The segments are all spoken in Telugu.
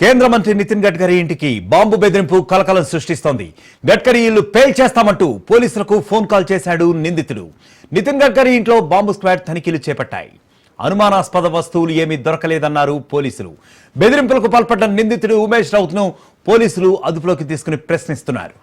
కేంద్ర మంత్రి నితిన్ గడ్కరీ ఇంటికి బాంబు బెదిరింపు కలకలం సృష్టిస్తోంది. గడ్కరీ ఇల్లు పేల్చేస్తామంటూ పోలీసులకు ఫోన్ కాల్ చేశాడు నిందితుడు. నితిన్ గడ్కరీ ఇంట్లో బాంబు స్క్వాడ్ తనిఖీలు చేపట్టాయి. అనుమానాస్పద వస్తువులు ఏమీ దొరకలేదన్నారు పోలీసులు. బెదిరింపులకు పాల్పడ్డ నిందితుడు ఉమేష్ రౌత్ను పోలీసులు అదుపులోకి తీసుకుని ప్రశ్నిస్తున్నారు.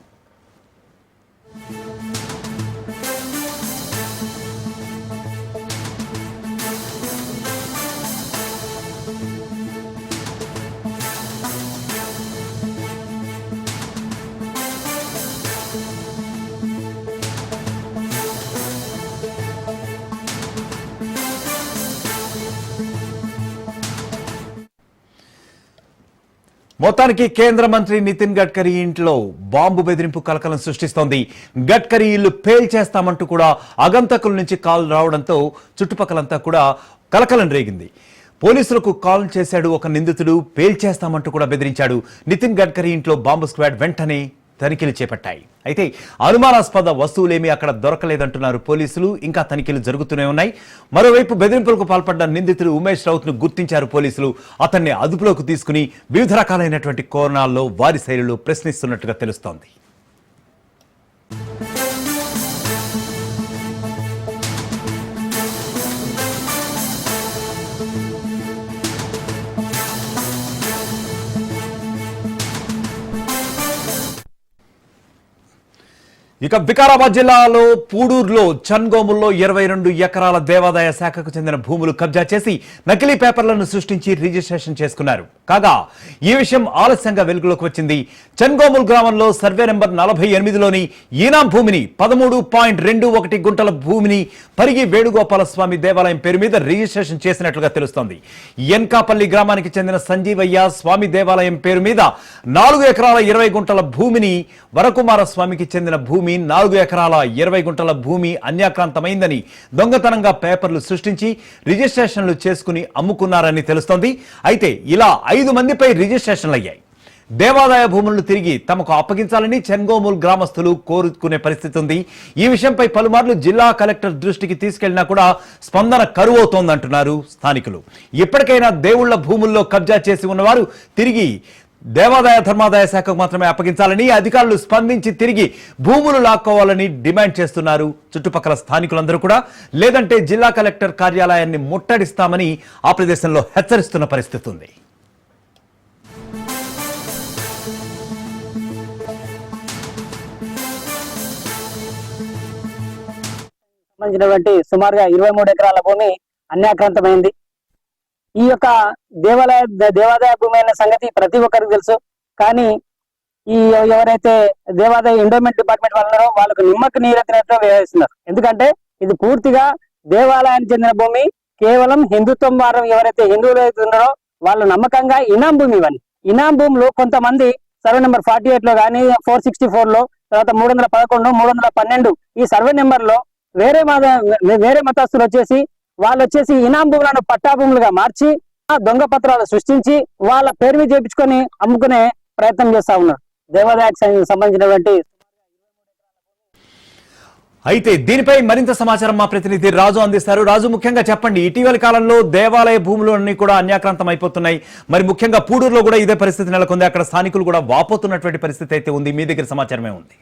మొత్తానికి కేంద్ర మంత్రి నితిన్ గడ్కరీ ఇంట్లో బాంబు బెదిరింపు కలకలం సృష్టిస్తోంది. గడ్కరీ ఇల్లు పేల్చేస్తామంటూ కూడా అగంతకుల నుంచి కాల్ రావడంతో చుట్టుపక్కలంతా కూడా కలకలం రేగింది. పోలీసులకు కాల్ చేశాడు ఒక నిందితుడు పేల్చేస్తామంటూ కూడా బెదిరించాడు. నితిన్ గడ్కరీ ఇంట్లో బాంబు స్క్వాడ్ వెంటనే తనిఖీలు చేపట్టాయి. అయితే అనుమానాస్పద వస్తువులేమీ అక్కడ దొరకలేదంటున్నారు పోలీసులు. ఇంకా తనిఖీలు జరుగుతూనే ఉన్నాయి. మరోవైపు బెదిరింపులకు పాల్పడ్డ నిందితుడు ఉమేష్ రౌత్ గుర్తించారు పోలీసులు. అతన్ని అదుపులోకి తీసుకుని వివిధ రకాలైనటువంటి కోణాల్లో వారి శైలిలో ప్రశ్నిస్తున్నట్టుగా తెలుస్తోంది. ఇక వికారాబాద్ జిల్లాలో పూడూరులో చన్గోముల్లో ఇరవై రెండు ఎకరాల దేవాదాయ శాఖకు చెందిన భూములు కబ్జా చేసి నకిలీ పేపర్లను సృష్టించి రిజిస్ట్రేషన్ చేసుకున్నారు. కాగా ఈ విషయం ఆలస్యంగా వెలుగులోకి వచ్చింది. చన్గోముల్ గ్రామంలో సర్వే నెంబర్ నలభై ఎనిమిదిలోని ఈనాం భూమిని పదమూడు పాయింట్ రెండు ఒకటి గుంటల భూమిని పరిగి వేణుగోపాల స్వామి దేవాలయం పేరు మీద రిజిస్ట్రేషన్ చేసినట్లుగా తెలుస్తోంది. ఎన్కాపల్లి గ్రామానికి చెందిన సంజీవయ్య స్వామి దేవాలయం పేరు మీద నాలుగు ఎకరాల ఇరవై గుంటల భూమిని వరకుమార స్వామికి చెందిన భూమి నాలుగు ఎకరాల ఇరవై గుంటల భూమి అన్యాక్రాంతమైందని దొంగతనంగా పేపర్లు సృష్టించి రిజిస్ట్రేషన్లు చేసుకుని అమ్ముకున్నారని తెలుస్తోంది. అయితే ఇలా ఐదు మందిపై రిజిస్ట్రేషన్లు అయ్యాయి దేవాదాయ భూములను తిరిగి తమకు అప్పగించాలని చెన్గోముల్ గ్రామస్తులు కోరుకునే పరిస్థితి ఉంది. ఈ విషయంపై పలుమార్లు జిల్లా కలెక్టర్ దృష్టికి తీసుకెళ్ళినా కూడా స్పందన కరువవుతోందంటున్నారు స్థానికులు. ఇప్పటికైనా దేవుళ్ళ భూముల్లో కబ్జా చేసి ఉన్నవారు తిరిగి దేవాదాయ ధర్మాదాయ శాఖకు మాత్రమే అప్పగించాలని అధికారులు స్పందించి తిరిగి భూములు లాక్కోవాలని డిమాండ్ చేస్తున్నారు. చుట్టుపక్కల స్థానికులందరూ కూడా లేదంటే జిల్లా కలెక్టర్ కార్యాలయాన్ని ముట్టడిస్తామని ఆ ప్రదేశంలో హెచ్చరిస్తున్న పరిస్థితి ఉంది. సంబంధించినటువంటి సుమారుగా ఇరవై మూడు ఎకరాల భూమి అన్యాక్రాంతమైంది. ఈ యొక్క దేవాలయ దేవాదాయ భూమి అనే సంగతి ప్రతి ఒక్కరికి తెలుసు. కానీ ఈ ఎవరైతే దేవాదాయ ఎండోమెంట్ డిపార్ట్మెంట్ వాళ్ళు ఉన్నారో వాళ్ళకు నిమ్మకు నీరెత్తినట్లు వ్యవహరిస్తున్నారు. ఎందుకంటే ఇది పూర్తిగా దేవాలయానికి చెందిన భూమి. కేవలం హిందుత్వం వారు ఎవరైతే హిందువులు అయితే ఉన్నారో వాళ్ళు నమ్మకంగా ఇనాం భూమి ఇవన్నీ ఇనాం భూమిలో కొంతమంది సర్వే నెంబర్ ఫార్టీ ఎయిట్లో కానీ ఫోర్ సిక్స్టీ ఫోర్లో తర్వాత మూడు వందల పదకొండు మూడు వందల పన్నెండు ఈ సర్వే నెంబర్లో వేరే మత వేరే మతస్థులు వచ్చేసి వాళ్ళు వచ్చేసి ఇనాం భూములను పట్టా భూములుగా మార్చి ఆ దొంగ పత్రాలు సృష్టించి వాళ్ళ పేరు మీద చేపించుకొని అమ్ముకునే ప్రయత్నం చేస్తా ఉన్నారు. దేవాదాయకు సంబంధించినటువంటి అయితే దీనిపై మరింత సమాచారం మా ప్రతినిధి రాజు అందిస్తారు. రాజు ముఖ్యంగా చెప్పండి ఇటీవలి కాలంలో దేవాలయ భూములు అన్ని కూడా అన్యాక్రాంతం అయిపోతున్నాయి. మరి ముఖ్యంగా పూడూరులో కూడా ఇదే పరిస్థితి నెలకొంది. అక్కడ స్థానికులు కూడా వాపోతున్నటువంటి పరిస్థితి అయితే ఉంది. మీ దగ్గర సమాచారమే ఉంది.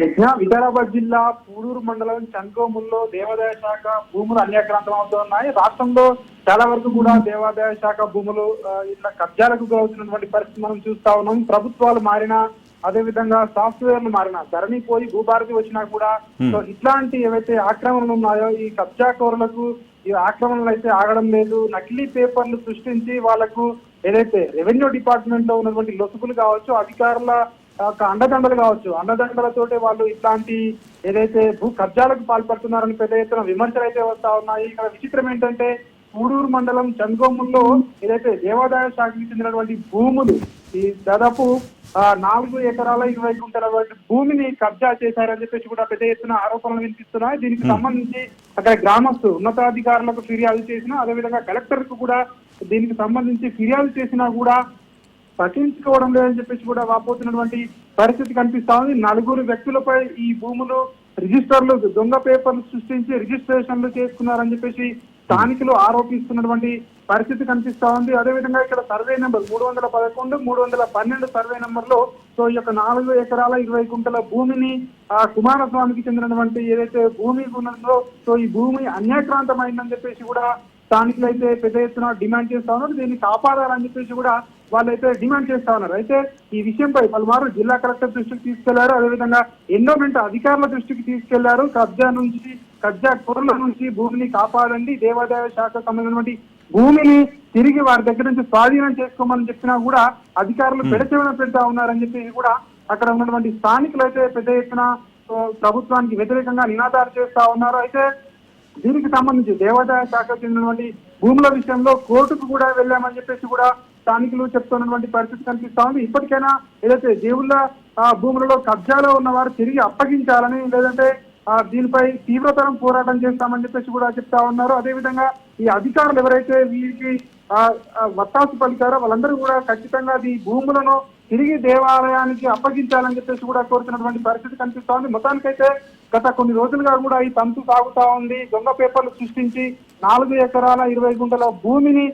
యజ్ఞ వికారాబాద్ జిల్లా పూడూరు మండలం చంకోముల్లో దేవాదాయ శాఖ భూములు అన్యాక్రాంతం అవుతున్నాయి రాష్ట్రంలో చాలా వరకు కూడా దేవాదాయ శాఖ భూములు ఇట్లా కబ్జాలకు గురవుతున్నటువంటి పరిస్థితి మనం చూస్తా ఉన్నాం. ప్రభుత్వాలు మారినా అదే విధంగా సాఫ్ట్వేర్లు మారినా ధరణి పోయి భూభారతి వచ్చినా కూడా సో ఇట్లాంటి ఏవైతే ఆక్రమణలు ఉన్నాయో ఈ కబ్జా కోరులకు ఈ ఆక్రమణలు అయితే ఆగడం లేదు. నకిలీ పేపర్లు సృష్టించి వాళ్ళకు ఏదైతే రెవెన్యూ డిపార్ట్మెంట్లో ఉన్నటువంటి లొసుగులు కావచ్చు అధికారుల అండదండలు కావచ్చు. అండదండలతోటే వాళ్ళు ఇట్లాంటి ఏదైతే భూ కబ్జాలకు పాల్పడుతున్నారని పెద్ద ఎత్తున విమర్శలు అయితే వస్తా ఉన్నాయి. ఇక్కడ విచిత్రం ఏంటంటే పూడూరు మండలం చంద్గోముల్లో ఏదైతే దేవాదాయ శాఖకి చెందినటువంటి భూములు ఈ దాదాపు నాలుగు ఎకరాల ఇరవై గుంటల భూమిని కబ్జా చేశారని చెప్పేసి కూడా పెద్ద ఎత్తున ఆరోపణలు వినిపిస్తున్నాయి. దీనికి సంబంధించి అక్కడ గ్రామస్తు ఉన్నతాధికారులకు ఫిర్యాదు చేసినా అదేవిధంగా కలెక్టర్కు కూడా దీనికి సంబంధించి ఫిర్యాదు చేసినా కూడా పట్టించుకోవడం లేదని చెప్పేసి కూడా వాపోతున్నటువంటి పరిస్థితి కనిపిస్తా ఉంది. నలుగురు వ్యక్తులపై ఈ భూములు రిజిస్టర్లు దొంగ పేపర్లు సృష్టించి రిజిస్ట్రేషన్లు చేసుకున్నారని చెప్పేసి స్థానికులు ఆరోపిస్తున్నటువంటి పరిస్థితి కనిపిస్తా ఉంది. అదేవిధంగా ఇక్కడ సర్వే నెంబర్ మూడు వందల పదకొండు మూడు వందల పన్నెండు సర్వే నెంబర్లో సో ఈ యొక్క నాలుగు ఎకరాల ఇరవై కుంటల భూమిని ఆ కుమారస్వామికి చెందినటువంటి ఏదైతే భూమి ఉన్నదో సో ఈ భూమి అన్యాక్రాంతమైందని చెప్పేసి కూడా స్థానికులు అయితే పెద్ద ఎత్తున డిమాండ్ చేస్తా ఉన్నారు. దీన్ని కాపాడాలని చెప్పేసి కూడా వాళ్ళైతే డిమాండ్ చేస్తా ఉన్నారు. అయితే ఈ విషయంపై పలుమారు జిల్లా కలెక్టర్ దృష్టికి తీసుకెళ్ళారు. అదేవిధంగా ఎండోమెంట్ అధికారుల దృష్టికి తీసుకెళ్ళారు. కబ్జా నుంచి కబ్జా కూరల నుంచి భూమిని కాపాడండి. దేవాదాయ శాఖ సంబంధించినటువంటి భూమిని తిరిగి వారి దగ్గర నుంచి స్వాధీనం చేసుకోమని చెప్పినా కూడా అధికారులు పెడచెవిన పెడతా ఉన్నారని చెప్పేసి కూడా అక్కడ ఉన్నటువంటి స్థానికులు అయితే పెద్ద ఎత్తున ప్రభుత్వానికి వ్యతిరేకంగా నినాదాలు చేస్తా ఉన్నారు. అయితే దీనికి సంబంధించి దేవాదాయ శాఖకు చెందినటువంటి భూముల విషయంలో కోర్టుకు కూడా వెళ్ళామని చెప్పేసి కూడా స్థానికులు చెప్తున్నటువంటి పరిస్థితి కనిపిస్తా ఉంది. ఇప్పటికైనా ఏదైతే దేవుళ్ళ ఆ, భూములలో కబ్జాలో ఉన్న వారు తిరిగి అప్పగించాలని లేదంటే దీనిపై తీవ్రతరం పోరాటం చేస్తామని చెప్పేసి కూడా చెప్తా ఉన్నారు. అదేవిధంగా ఈ అధికారులు ఎవరైతే వీరికి వత్తాసు పలికారో వాళ్ళందరూ కూడా ఖచ్చితంగా ఈ భూములను తిరిగి దేవాలయానికి అప్పగించాలని చెప్పేసి కూడా కోరుతున్నటువంటి పరిస్థితి కనిపిస్తా ఉంది. మొత్తానికైతే గత కొన్ని రోజులుగా కూడా ఈ తంతు సాగుతా ఉంది. దొంగ పేపర్లు సృష్టించి నాలుగు ఎకరాల ఇరవై గుంటల భూమిని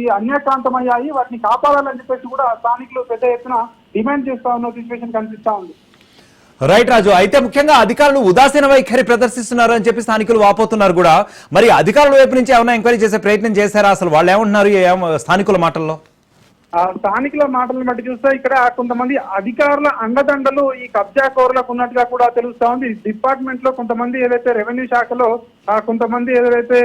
ఈ అన్యాక్రాంతమయ్యాయి వాటిని కాపాడాలని చెప్పేసి కూడా స్థానికులు పెద్ద ఎత్తున డిమాండ్ చేస్తా ఉన్న సిచ్యువేషన్ కనిపిస్తా ఉంది. రైట్ రాజు అయితే ముఖ్యంగా అధికారులు ఉదాసీన వైఖరి ప్రదర్శిస్తున్నారు అని చెప్పి స్థానికులు వాపోతున్నారు కూడా. మరి అధికారుల వైపు నుంచి ఏమైనా ఎంక్వైరీ చేసే ప్రయత్నం చేశారా? అసలు వాళ్ళు ఏమంటున్నారు స్థానికుల మాటల్లో? స్థానికుల మాటలను బట్టి చూస్తే ఇక్కడ కొంతమంది అధికారుల అండదండలు ఈ కబ్జా కోరులకు ఉన్నట్టుగా కూడా తెలుస్తా ఉంది. డిపార్ట్మెంట్లో కొంతమంది ఏదైతే రెవెన్యూ శాఖలో కొంతమంది ఏదైతే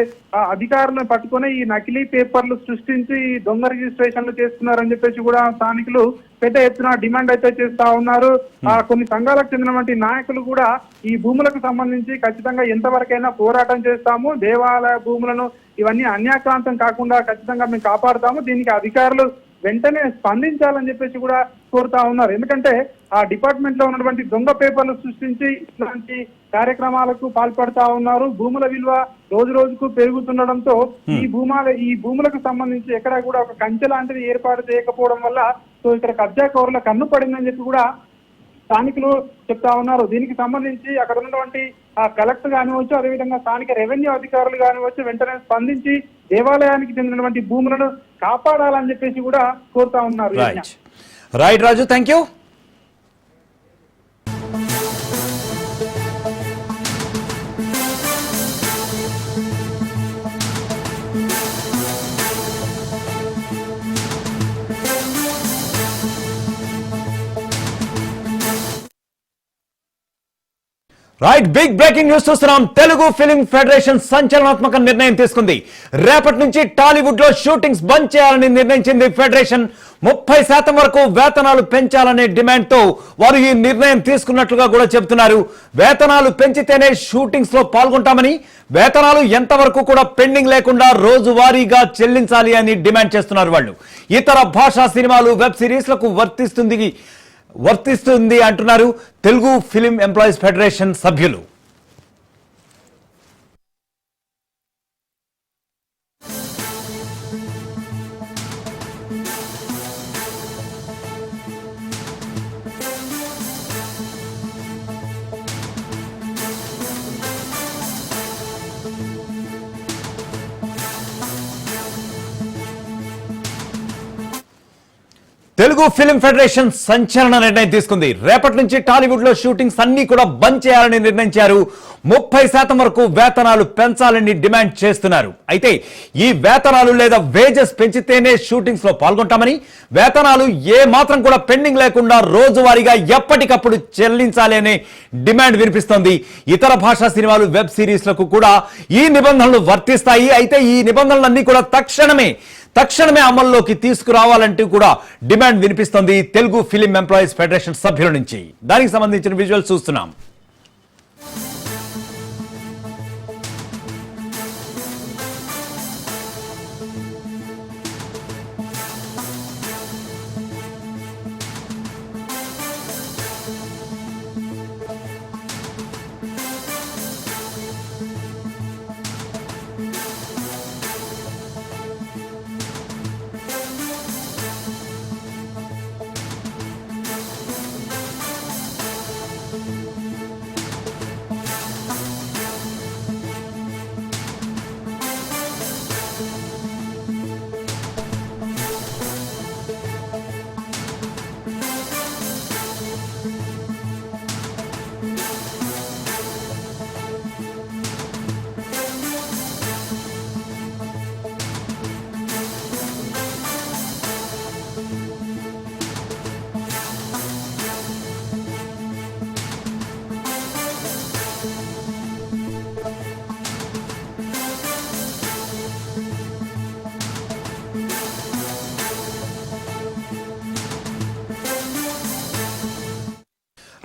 అధికారులను పట్టుకొని ఈ నకిలీ పేపర్లు సృష్టించి దొంగ రిజిస్ట్రేషన్లు చేస్తున్నారని చెప్పేసి కూడా స్థానికులు పెద్ద ఎత్తున డిమాండ్ అయితే చేస్తా ఉన్నారు. ఆ కొన్ని సంఘాలకు చెందినటువంటి నాయకులు కూడా ఈ భూములకు సంబంధించి ఖచ్చితంగా ఎంతవరకైనా పోరాటం చేస్తాము. దేవాలయ భూములను ఇవన్నీ అన్యాక్రాంతం కాకుండా ఖచ్చితంగా మేము కాపాడుతాము. దీనికి అధికారులు వెంటనే స్పందించాలని చెప్పేసి కూడా కోరుతా ఉన్నారు. ఎందుకంటే ఆ డిపార్ట్మెంట్లో ఉన్నటువంటి దొంగ పేపర్లు సృష్టించి ఇట్లాంటి కార్యక్రమాలకు పాల్పడతా ఉన్నారు. భూముల విలువ రోజు రోజుకు పెరుగుతుండడంతో ఈ భూమాల ఈ భూములకు సంబంధించి ఎక్కడ కూడా ఒక కంచె లాంటిది ఏర్పాటు చేయకపోవడం వల్ల సో ఇక్కడ కబ్జా కోరుల కన్ను పడిందని చెప్పి కూడా స్థానికులు చెప్తా ఉన్నారు. దీనికి సంబంధించి అక్కడ ఉన్నటువంటి కలెక్టర్ కానివచ్చు అదేవిధంగా స్థానిక రెవెన్యూ అధికారులు కానివచ్చు వెంటనే స్పందించి దేవాలయానికి చెందినటువంటి భూములను కాపాడాలని చెప్పేసి కూడా కోరుతా ఉన్నారు. Right Raju thank you right big breaking news చూస్తున్నాం. తెలుగు ఫిలిం ఫెడరేషన్ సంచలనాత్మక నిర్ణయం తీసుకుంది. రేపటి నుంచి టాలీవుడ్లో షూటింగ్స్ బంద్ చేయాలని నిర్ణయించింది ఫెడరేషన్. ముప్పై శాతం వరకు వేతనాలు పెంచాలనే డిమాండ్తో వారు ఈ నిర్ణయం తీసుకున్నట్లుగా కూడా చెబుతున్నారు. వేతనాలు పెంచితేనే షూటింగ్స్లో పాల్గొంటామని వేతనాలు ఎంతవరకు కూడా పెండింగ్ లేకుండా రోజువారీగా చెల్లించాలి అని డిమాండ్ చేస్తున్నారు వాళ్ళు. ఇతర భాషా సినిమాలు వెబ్ సిరీస్లకు వర్తిస్తుంది. వర్తిస్తుంది అంటున్నారు తెలుగు ఫిలిం ఎంప్లాయీస్ ఫెడరేషన్ సభ్యులు. తెలుగు ఫిల్మ్ ఫెడరేషన్ సంచలన నిర్ణయం తీసుకుంది. రేపటి నుంచి టాలీవుడ్లో షూటింగ్స్ అన్ని కూడా బంద్ చేయాలని నిర్ణయించారు. ముప్పై శాతం వరకు వేతనాలు పెంచాలని డిమాండ్ చేస్తున్నారు. అయితే ఈ వేతనాలు లేదా వేజెస్ పెంచితేనే షూటింగ్స్లో పాల్గొంటామని వేతనాలు ఏ మాత్రం కూడా పెండింగ్ లేకుండా రోజువారీగా ఎప్పటికప్పుడు చెల్లించాలి అనే డిమాండ్ వినిపిస్తోంది. ఇతర భాషా సినిమాలు వెబ్ సిరీస్లకు కూడా ఈ నిబంధనలు వర్తిస్తాయి. అయితే ఈ నిబంధనలన్నీ కూడా తక్షణమే తక్షణమే అమల్లోకి తీసుకురావాలంటూ కూడా డిమాండ్ వినిపిస్తోంది తెలుగు ఫిలిం ఎంప్లాయీస్ ఫెడరేషన్ సభ్యుల నుంచి. దానికి సంబంధించిన విజువల్స్ చూస్తున్నాం.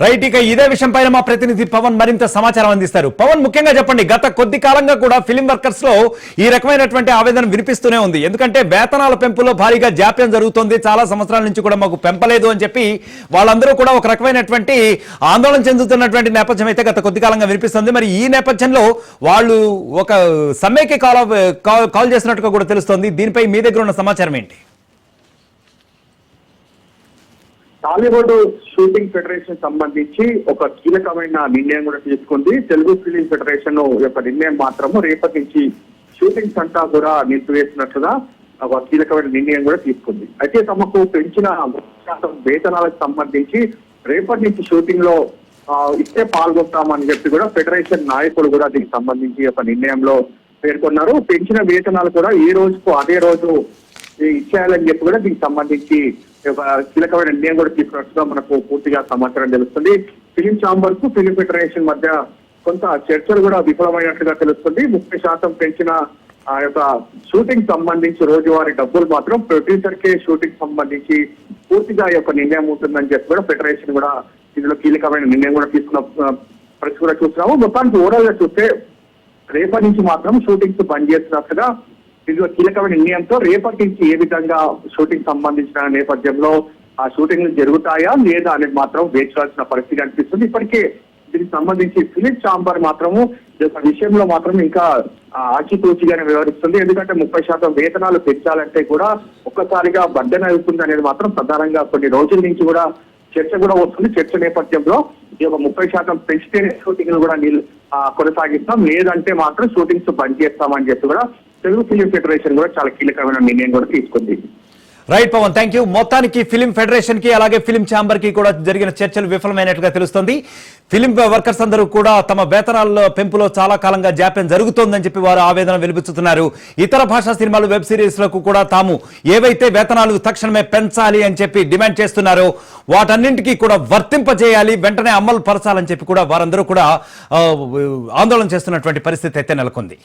రైట్ ఇక ఇదే విషయం పైన మా ప్రతినిధి పవన్ మరింత సమాచారం అందిస్తారు. పవన్ ముఖ్యంగా చెప్పండి గత కొద్ది కాలంగా కూడా ఫిలిం వర్కర్స్లో ఈ రకమైనటువంటి ఆవేదన వినిపిస్తూనే ఉంది. ఎందుకంటే వేతనాల పెంపులో భారీగా జాప్యం జరుగుతుంది. చాలా సంవత్సరాల నుంచి కూడా మాకు పెంపలేదు అని చెప్పి వాళ్ళందరూ కూడా ఒక రకమైనటువంటి ఆందోళన చెందుతున్నటువంటి నేపథ్యం అయితే గత కొద్ది కాలంగా వినిపిస్తుంది. మరి ఈ నేపథ్యంలో వాళ్ళు ఒక సమ్మెకి కాల్ కాల్- కాల్ చేసినట్టుగా కూడా తెలుస్తోంది. దీనిపై మీ దగ్గర ఉన్న సమాచారం ఏంటి? టాలీవుడ్ షూటింగ్ ఫెడరేషన్ సంబంధించి ఒక కీలకమైన నిర్ణయం కూడా తీసుకుంది. తెలుగు ఫిలిం ఫెడరేషన్ యొక్క నిర్ణయం మాత్రము రేపటి నుంచి షూటింగ్స్ అంతా కూడా నిలిపివేసినట్లుగా ఒక కీలకమైన నిర్ణయం కూడా తీసుకుంది. అయితే తమకు పెంచిన వేతనాలకు సంబంధించి రేపటి నుంచి షూటింగ్లో ఇస్తే పాల్గొంటామని చెప్పి కూడా ఫెడరేషన్ నాయకులు కూడా దీనికి సంబంధించి ఒక నిర్ణయంలో పేర్కొన్నారు. పెంచిన వేతనాలు కూడా ఈ రోజుకు అదే రోజు ఇచ్చేయాలని చెప్పి కూడా దీనికి సంబంధించి కీలకమైన నిర్ణయం కూడా తీసుకున్నట్టుగా మనకు పూర్తిగా సమాచారం తెలుస్తుంది. ఫిలిం ఛాంబర్కు ఫిలిం ఫెడరేషన్ మధ్య కొంత చర్చలు కూడా విఫలమైనట్లుగా తెలుస్తుంది. ముప్పై శాతం పెంచిన ఆ యొక్క షూటింగ్ సంబంధించి రోజువారీ డబ్బులు మాత్రం ప్రొడ్యూసర్ కే షూటింగ్ సంబంధించి పూర్తిగా యొక్క నిర్ణయం ఉంటుందని చెప్పి కూడా ఫెడరేషన్ కూడా ఇందులో కీలకమైన నిర్ణయం కూడా తీసుకున్న పరిస్థితి కూడా చూస్తున్నాము. మొత్తానికి ఓవరాల్గా చూస్తే రేపటి నుంచి మాత్రం షూటింగ్స్ బంద్ చేస్తున్నట్టుగా ఇది ఒక కీలకమైన నిర్ణయంతో రేపటి నుంచి ఏ విధంగా షూటింగ్ సంబంధించిన నేపథ్యంలో ఆ షూటింగ్లు జరుగుతాయా లేదా అనేది మాత్రం వేచాల్సిన పరిస్థితి అనిపిస్తుంది ఇప్పటికే దీనికి సంబంధించి ఫిలిప్ చాంబర్ మాత్రము ఈ యొక్క విషయంలో మాత్రం ఇంకా ఆచితూచిగానే వ్యవహరిస్తుంది. ఎందుకంటే ముప్పై శాతం వేతనాలు పెంచాలంటే కూడా ఒక్కసారిగా బడ్డన అవుతుంది అనేది మాత్రం ప్రధానంగా కొన్ని రోజుల నుంచి కూడా చర్చ కూడా వస్తుంది. చర్చ నేపథ్యంలో ఈ యొక్క ముప్పై శాతం పెంచితేనే షూటింగ్ కూడా కొనసాగిస్తాం. లేదంటే మాత్రం షూటింగ్స్ బంద్ చేస్తామని చెప్పి కూడా తెలుగు ఫిలిం ఫెడరేషన్ కూడా చాలా కీలకమైన నిర్ణయం కూడా తీసుకుంది. రైట్ పవన్ థ్యాంక్ యూ మొత్తానికి ఫిలిం ఫెడరేషన్కి అలాగే ఫిలిం ఛాంబర్కి కూడా జరిగిన చర్చలు విఫలమైనట్టుగా తెలుస్తుంది. ఫిలిం వర్కర్స్ అందరూ కూడా తమ వేతనాల పెంపులో చాలా కాలంగా జాప్యం జరుగుతోందని చెప్పి వారు ఆవేదన వినిపిస్తున్నారు ఇతర భాషా సినిమాలు వెబ్ సిరీస్లకు కూడా తాము ఏవైతే వేతనాలు తక్షణమే పెంచాలి అని చెప్పి డిమాండ్ చేస్తున్నారో వాటన్నింటికీ కూడా వర్తింపజేయాలి వెంటనే అమలు పరచాలని చెప్పి కూడా వారందరూ కూడా ఆందోళన చేస్తున్నటువంటి పరిస్థితి అయితే నెలకొంది.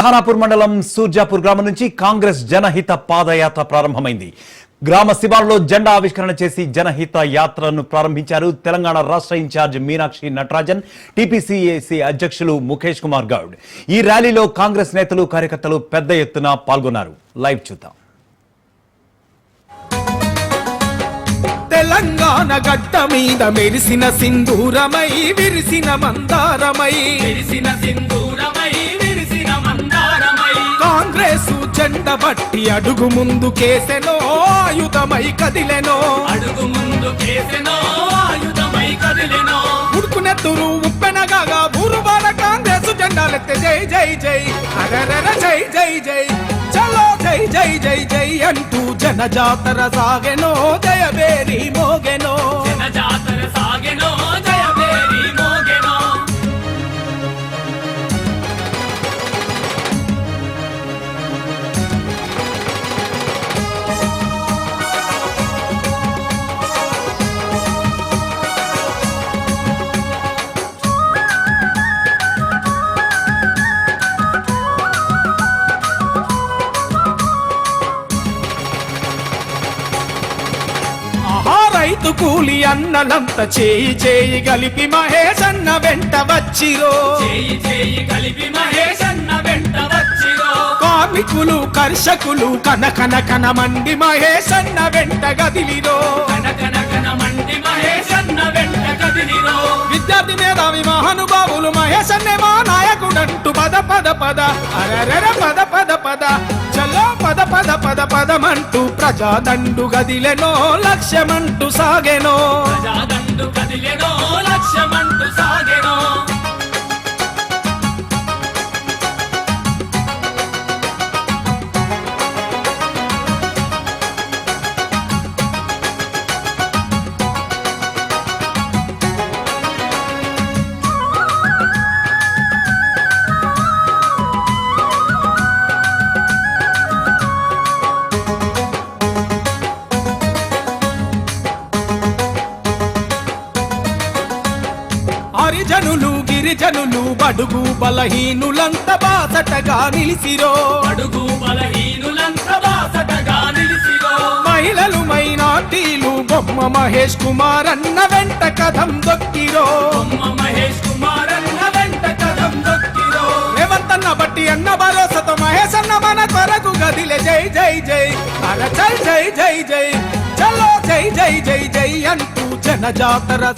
ఖానాపూర్ మండలం సూర్జాపూర్ గ్రామం నుంచి కాంగ్రెస్ జనహిత పాదయాత్ర ప్రారంభమైంది. గ్రామ శివారులో జెండా ఆవిష్కరణ చేసి జనహిత యాత్రను ప్రారంభించారు తెలంగాణ రాష్ట్ర ఇన్ఛార్జ్ మీనాక్షి నటరాజన్ టీపీసీఏసీ అధ్యక్షులు ముఖేష్ కుమార్ గౌడ్. ఈ ర్యాలీలో కాంగ్రెస్ నేతలు కార్యకర్తలు పెద్ద ఎత్తున పాల్గొన్నారు. లైవ్ చూద్దాం. తెలంగాణ గడ్డ మీద మెరిసిన సింధూరమై విరిసిన మందారమై విరిసిన సింధూరమై కాంగ్రెస్ జెండ బట్టి అడుగు ముందు కేసెనో ఆయుధమై కదిలెనో. అడుగు ముందు కేసెనో ఆయుధమై కదిలెనో. ఉడుకునెత్తురు ఉప్పెనగా బూరుబాల కాంగ్రెస్ జెండాలెత్తే జై జై జై. అరరర జై జై జై. చలో జై జై జై జై అంటూ జన జాతర సాగెనో జయబేరి మోగెనో. జన జాతర సాగెనో అన్నలంత చేయి చేయి గలిపి మహేష్ అన్న వెంట వచ్చిరో. చేయి చేయి కలిపి మహేష్ అన్న వెంట వచ్చిరో. కార్మికులు కర్షకులు కన కన కన మండి మహేష్ అన్న వెంట గదిలిరో. కన కన కన మండి మహేష్ అన్న వెంట కదిలిరో విద్యార్థి మేధావి మహానుభావులు మహేష్ అన్నే మా నాయకుడంటూ పద పద పద అరరర పద పద పద చలో పద పద పద పదమంటూ ప్రజాదండు గదిలెనో లక్ష్యమంటూ సాగెనో. ప్రజాదండు గదిలెనో లక్ష్యమంటూ సాగెనో. హరిజనులు గిరిజనులు బడుగు బలహీనులంత బాసటగా నిలిసిరో. అడుగు బలహీనులంత బాసటగా నిలిసిరో. మహిళలు మైనార్టీలు బొమ్మ మహేష్ కుమార్ అన్న వెంట కథం దొక్కిరో. బొమ్మ మహేష్ కుమార్ అన్న వెంట కథం దొక్కిరో. రేవంత్ అన్న బట్టి అన్న భరోసాతో మహేష్ అన్న మన త్వరకు గదిలే. జై జై జై. అర జై జై జై జై. చలో జై జై జై జై అంటూ జన జాతర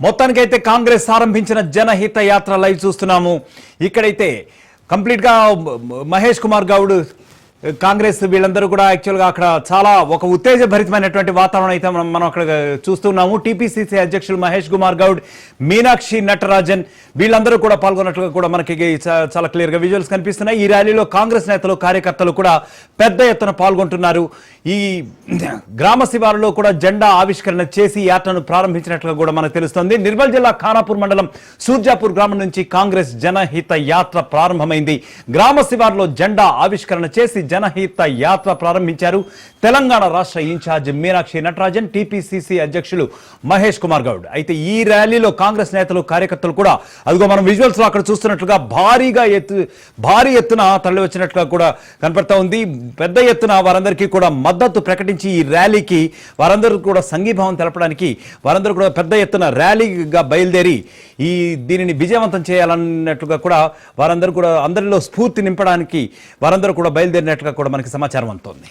మొత్తానికైతే కాంగ్రెస్ ఆరంభించిన జనహిత యాత్ర లైవ్ చూస్తున్నాము. ఇక్కడైతే కంప్లీట్గా మహేష్ కుమార్ గౌడ్ కాంగ్రెస్ వీళ్ళందరూ కూడా యాక్చువల్గా అక్కడ చాలా ఒక ఉత్తేజభరితమైనటువంటి వాతావరణం అయితే మనం మనం అక్కడ చూస్తున్నాము. టీపీసీసీ అధ్యక్షులు మహేష్ కుమార్ గౌడ్ మీనాక్షి నటరాజన్ వీళ్ళందరూ కూడా పాల్గొన్నట్లుగా కూడా మనకి చాలా క్లియర్గా విజువల్స్ కనిపిస్తున్నాయి. ఈ ర్యాలీలో కాంగ్రెస్ నేతలు కార్యకర్తలు కూడా పెద్ద ఎత్తున పాల్గొంటున్నారు. ఈ గ్రామ శివారులో కూడా జెండా ఆవిష్కరణ చేసి యాత్రను ప్రారంభించినట్లుగా కూడా మనకు తెలుస్తుంది. నిర్మల్ జిల్లా ఖానాపూర్ మండలం సూర్జాపూర్ గ్రామం నుంచి కాంగ్రెస్ జనహిత యాత్ర ప్రారంభమైంది. గ్రామ శివారులో జెండా ఆవిష్కరణ చేసి జనహిత యాత్ర ప్రారంభించారు. తెలంగాణ రాష్ట్ర ఇన్ఛార్జ్ మీనాక్షి నటరాజన్ టీపీసీసీ అధ్యక్షులు మహేష్ కుమార్ గౌడ్. అయితే ఈ ర్యాలీలో కాంగ్రెస్ నేతలు కార్యకర్తలు కూడా అదిగో మనం విజువల్స్లో అక్కడ చూస్తున్నట్లుగా భారీగా ఎత్తు భారీ ఎత్తున తరలి వచ్చినట్లుగా కూడా కనపడతా ఉంది. పెద్ద ఎత్తున వారందరికీ కూడా మద్దతు ప్రకటించి ఈ ర్యాలీకి వారందరూ కూడా సంఘీభావం తెలపడానికి వారందరూ కూడా పెద్ద ఎత్తున ర్యాలీగా బయలుదేరి ఈ దీనిని విజయవంతం చేయాలన్నట్లుగా కూడా వారందరూ కూడా అందరిలో స్ఫూర్తి నింపడానికి వారందరూ కూడా బయలుదేరినట్లుగా కూడా మనకి సమాచారం అందుతోంది.